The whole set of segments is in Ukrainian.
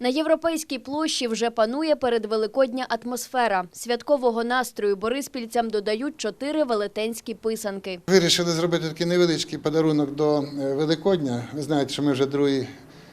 На європейській площі вже панує передвеликодня атмосфера. Святкового настрою бориспільцям додають чотири велетенські писанки. Вирішили зробити такий невеличкий подарунок до е, Великодня. Ви знаєте, що ми вже другий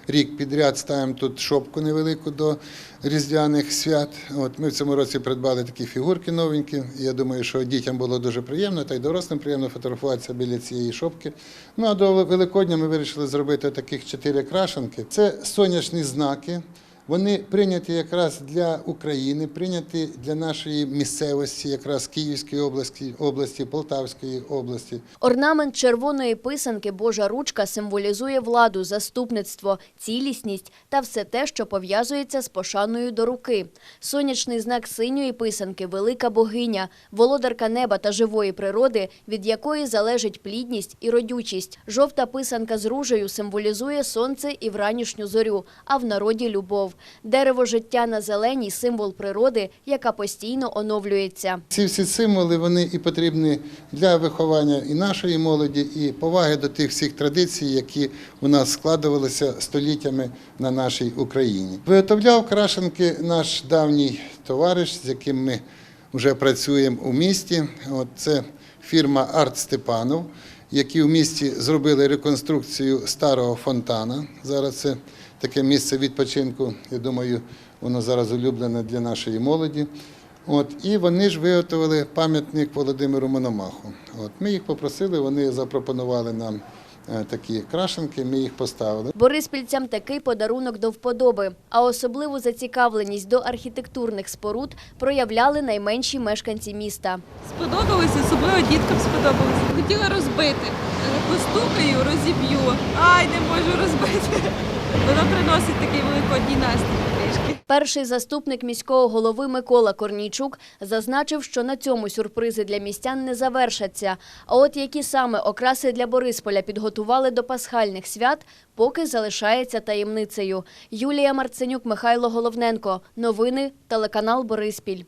рік підряд ставимо тут шопку невелику до різдвяних свят. От ми в цьому році придбали такі фігурки новенькі. Я думаю, що дітям було дуже приємно, та й дорослим приємно фотографуватися біля цієї шопки. Ну а до Великодня ми вирішили зробити таких чотири крашенки. Це сонячні знаки. Вони прийняті якраз для України, прийняті для нашої місцевості, якраз Київської області, області, Полтавської області. Орнамент червоної писанки Божа ручка символізує владу, заступництво, цілісність та все те, що пов'язується з пошаною до руки. Сонячний знак синьої писанки велика богиня, володарка неба та живої природи, від якої залежить плідність і родючість. Жовта писанка з ружею символізує сонце і вранішню зорю, а в народі любов. Дерево життя на зеленій символ природи, яка постійно оновлюється. Ці всі символи вони і потрібні для виховання і нашої молоді, і поваги до тих всіх традицій, які у нас складувалися століттями на нашій Україні. Виготовляв крашенки наш давній товариш, з яким ми вже працюємо у місті. От це фірма Арт Степанов, які в місті зробили реконструкцію старого фонтана. Зараз це таке місце відпочинку. Я думаю, воно зараз улюблене для нашої молоді. От, і вони ж виготовили пам'ятник Володимиру Мономаху. От, ми їх попросили, вони запропонували нам такі крашенки, ми їх поставили. Бориспільцям такий подарунок до вподоби, а особливу зацікавленість до архітектурних споруд проявляли найменші мешканці міста. Сподобалося, особливо діткам сподобалося. Хотіла розбити. Е, Постукаю, розіб'ю. Ай, не можу розбити. Воно приносить такий великодній настрій трішки. Перший заступник міського голови Микола Корнійчук зазначив, що на цьому сюрпризи для містян не завершаться. А от які саме окраси для Борисполя підготували до пасхальних свят, поки залишається таємницею. Юлія Марценюк, Михайло Головненко. Новини телеканал Бориспіль.